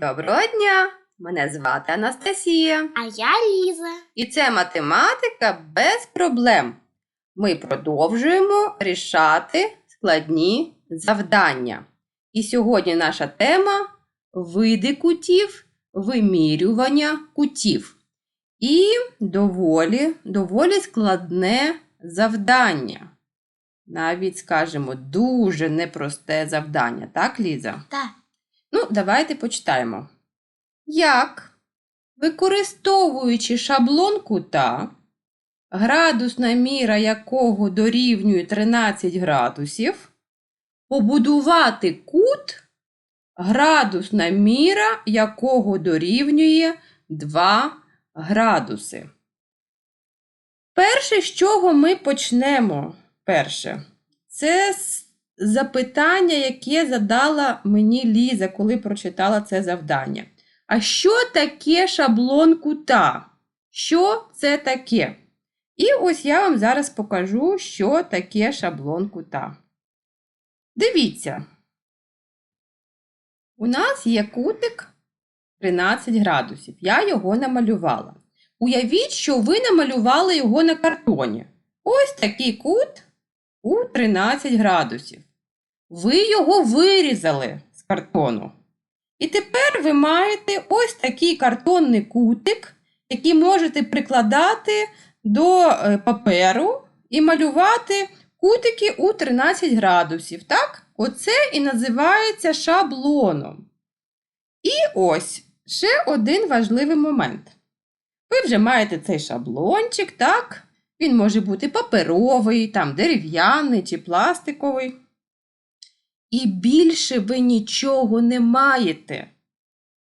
Доброго дня! Мене звати Анастасія. А я Ліза. І це математика без проблем. Ми продовжуємо рішати складні завдання. І сьогодні наша тема види кутів, вимірювання кутів. І доволі, доволі складне завдання. Навіть, скажемо, дуже непросте завдання, так, Ліза? Так. Ну, давайте почитаємо. Як, використовуючи шаблон кута, градусна міра якого дорівнює 13 градусів, побудувати кут, градусна міра якого дорівнює 2 градуси. Перше, з чого ми почнемо, перше, це з запитання, яке задала мені Ліза, коли прочитала це завдання. А що таке шаблон кута? Що це таке? І ось я вам зараз покажу, що таке шаблон кута. Дивіться. У нас є кутик 13 градусів. Я його намалювала. Уявіть, що ви намалювали його на картоні. Ось такий кут у 13 градусів. Ви його вирізали з картону. І тепер ви маєте ось такий картонний кутик, який можете прикладати до е, паперу і малювати кутики у 13 градусів. Так? Оце і називається шаблоном. І ось ще один важливий момент. Ви вже маєте цей шаблончик, так? Він може бути паперовий, там, дерев'яний чи пластиковий. І більше ви нічого не маєте.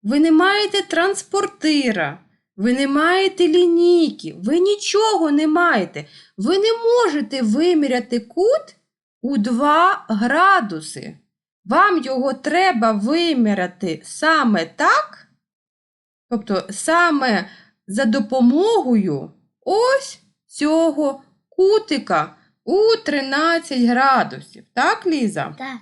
Ви не маєте транспортира, ви не маєте лінійки, ви нічого не маєте. Ви не можете виміряти кут у 2 градуси. Вам його треба виміряти саме так, тобто саме за допомогою ось цього кутика у 13 градусів. Так, Ліза? Так.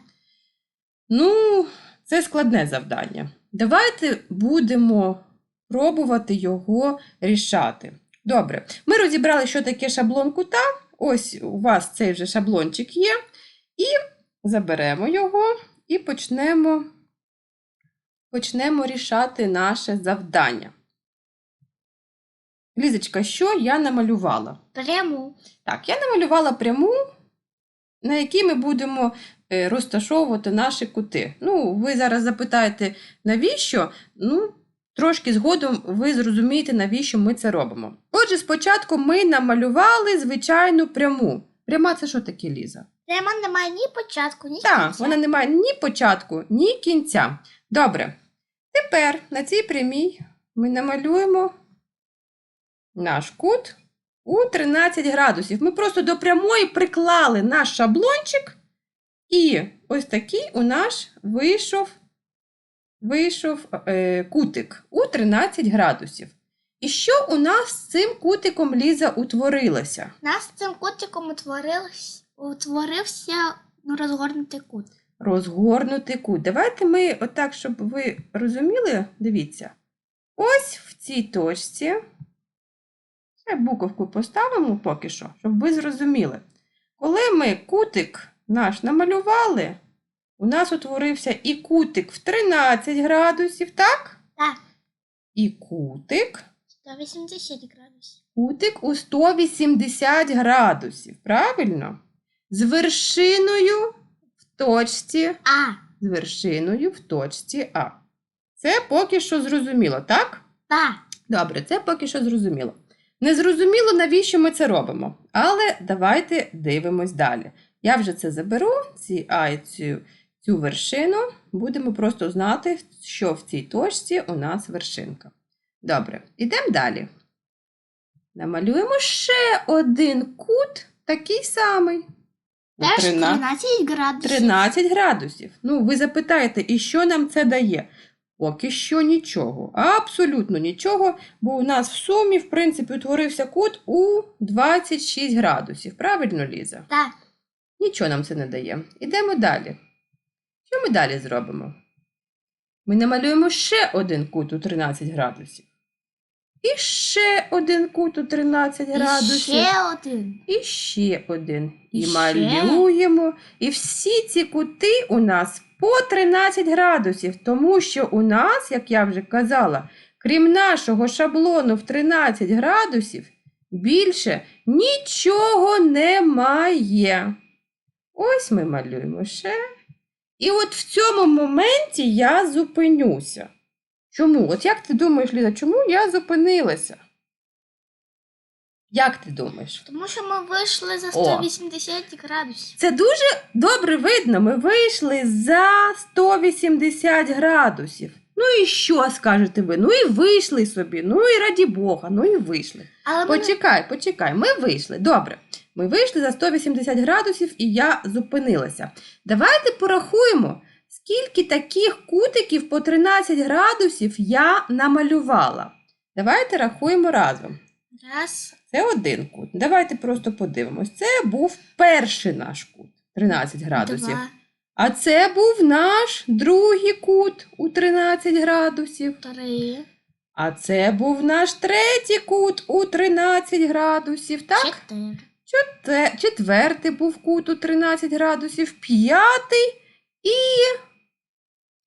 Ну, це складне завдання. Давайте будемо пробувати його рішати. Добре, ми розібрали, що таке шаблон кута. Ось у вас цей вже шаблончик є. І заберемо його і почнемо, почнемо рішати наше завдання. Лізочка, що я намалювала? Пряму. Так, я намалювала пряму, на якій ми будемо розташовувати наші кути. Ну, ви зараз запитаєте, навіщо? Ну, трошки згодом ви зрозумієте, навіщо ми це робимо. Отже, спочатку ми намалювали звичайну пряму. Пряма це що таке, Ліза? Прямо немає ні початку, ні Так, кінця. вона не має ні початку, ні кінця. Добре. Тепер на цій прямій ми намалюємо наш кут у 13 градусів. Ми просто до прямої приклали наш шаблончик, і ось такий у нас вийшов, вийшов е, кутик у 13 градусів. І що у нас з цим кутиком Ліза утворилося? У нас з цим кутиком утворився, утворився ну, розгорнутий кут. розгорнутий кут. Давайте ми, отак, щоб ви розуміли, дивіться. Ось в цій точці. Ще буковку поставимо поки що, щоб ви зрозуміли. Коли ми кутик наш намалювали, у нас утворився і кутик в 13 градусів, так? Так. І кутик, 180 градусів. кутик у 180 градусів. Правильно? З вершиною в точці А. з вершиною в точці А. Це поки що зрозуміло, так? Так. Добре, це поки що зрозуміло. Не зрозуміло, навіщо ми це робимо. Але давайте дивимось далі. Я вже це заберу, ці А і цю, цю вершину. Будемо просто знати, що в цій точці у нас вершинка. Добре, йдемо далі. Намалюємо ще один кут, такий самий. Теж 13 13 градусів. 13 градусів. Ну, ви запитаєте, і що нам це дає? Поки що нічого. Абсолютно нічого, бо у нас в сумі, в принципі, утворився кут у 26 градусів. Правильно, Ліза? Так. Нічого нам це не дає. Ідемо далі. Що ми далі зробимо? Ми намалюємо ще один кут у 13 градусів. І ще один кут у 13 І градусів. ще один. І ще один. І, І малюємо. І всі ці кути у нас по 13 градусів, тому що у нас, як я вже казала, крім нашого шаблону в 13 градусів, більше нічого немає. Ось ми малюємо ще. І от в цьому моменті я зупинюся. Чому? От як ти думаєш, Ліза, чому я зупинилася? Як ти думаєш? Тому що ми вийшли за О. 180 градусів. Це дуже добре видно. Ми вийшли за 180 градусів. Ну і що скажете ви? Ну і вийшли собі. Ну і раді Бога, ну і вийшли. Але ми Почекай, почекай, ми вийшли. Добре. Ми вийшли за 180 градусів і я зупинилася. Давайте порахуємо, скільки таких кутиків по 13 градусів я намалювала. Давайте рахуємо разом. раз, Це один кут. Давайте просто подивимось. Це був перший наш кут 13 градусів. два, А це був наш другий кут у 13 градусів. три, А це був наш третій кут у 13 градусів. Так? чотири. Четвертий був кут у 13 градусів, п'ятий і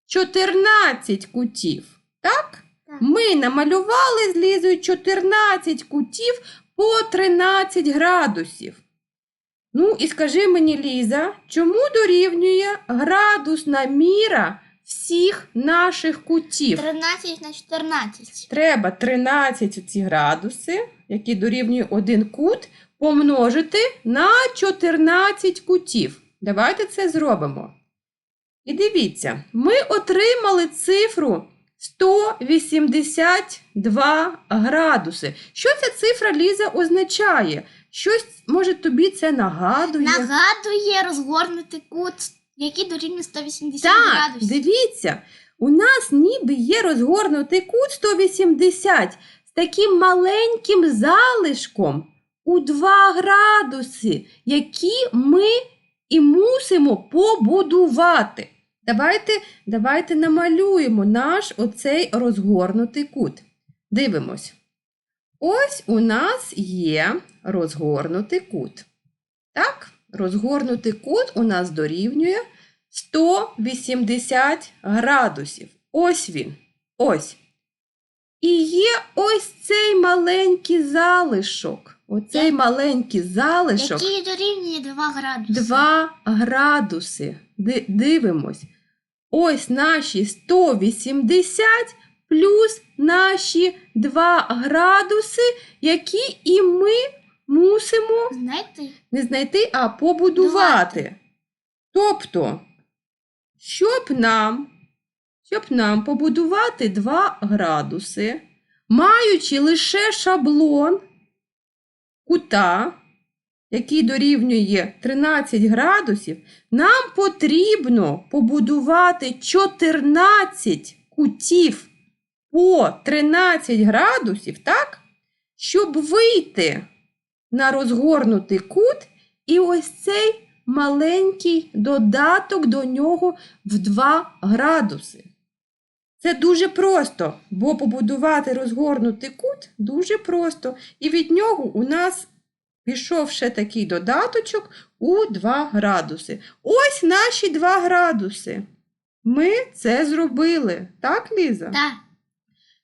14 кутів. Так? Так. Ми намалювали з Лізою 14 кутів по 13 градусів. Ну і скажи мені, Ліза, чому дорівнює градусна міра всіх наших кутів? 13 на 14. Треба 13 ці градуси, які дорівнює один кут, помножити на 14 кутів. Давайте це зробимо. І дивіться, ми отримали цифру 182 градуси. Що ця цифра, Ліза, означає? Щось, може, тобі це нагадує? Нагадує розгорнутий кут, який дорівнює 180 Так, градусів. дивіться, у нас ніби є розгорнутий кут 180 з таким маленьким залишком у 2 градуси, які ми і мусимо побудувати. Давайте, давайте намалюємо наш оцей розгорнутий кут. Дивимось. Ось у нас є розгорнутий кут. Так, розгорнутий кут у нас дорівнює 180 градусів. Ось він. Ось. І є ось цей маленький залишок. Оцей Як- маленький залишок. Який дорівнює 2 градуси. 2 градуси. Ди- Дивимось. Ось наші 180 плюс наші 2 градуси, які і ми мусимо Знаєте? не знайти, а побудувати. Тобто, щоб нам, щоб нам побудувати 2 градуси, маючи лише шаблон кута, який дорівнює 13 градусів, нам потрібно побудувати 14 кутів по 13 градусів, так? Щоб вийти на розгорнутий кут і ось цей маленький додаток до нього в 2 градуси. Це дуже просто, бо побудувати розгорнутий кут дуже просто. І від нього у нас пішов ще такий додаточок у 2 градуси. Ось наші 2 градуси. Ми це зробили. Так, Ліза? Так.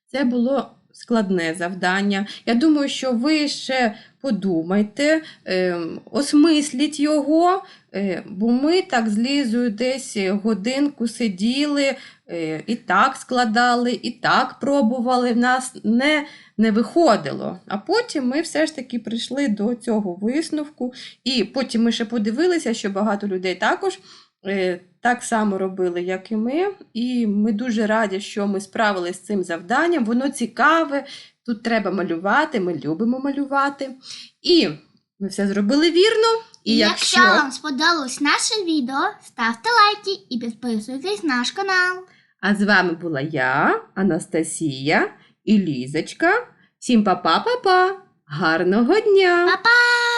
Це було складне завдання. Я думаю, що ви ще подумайте, ем, осмисліть його, е, бо ми так з Лізою десь годинку сиділи, е, і так складали, і так пробували. В нас не, не виходило. А потім ми все ж таки прийшли до цього висновку. І потім ми ще подивилися, що багато людей також е, так само робили, як і ми. І ми дуже раді, що ми справилися з цим завданням. Воно цікаве, тут треба малювати, ми любимо малювати. І ми все зробили вірно. І якщо... якщо вам сподобалось наше відео, ставте лайки і підписуйтесь на наш канал. А з вами була я, Анастасія і Лізочка. Всім па-па-па-па! Гарного дня! Па-па!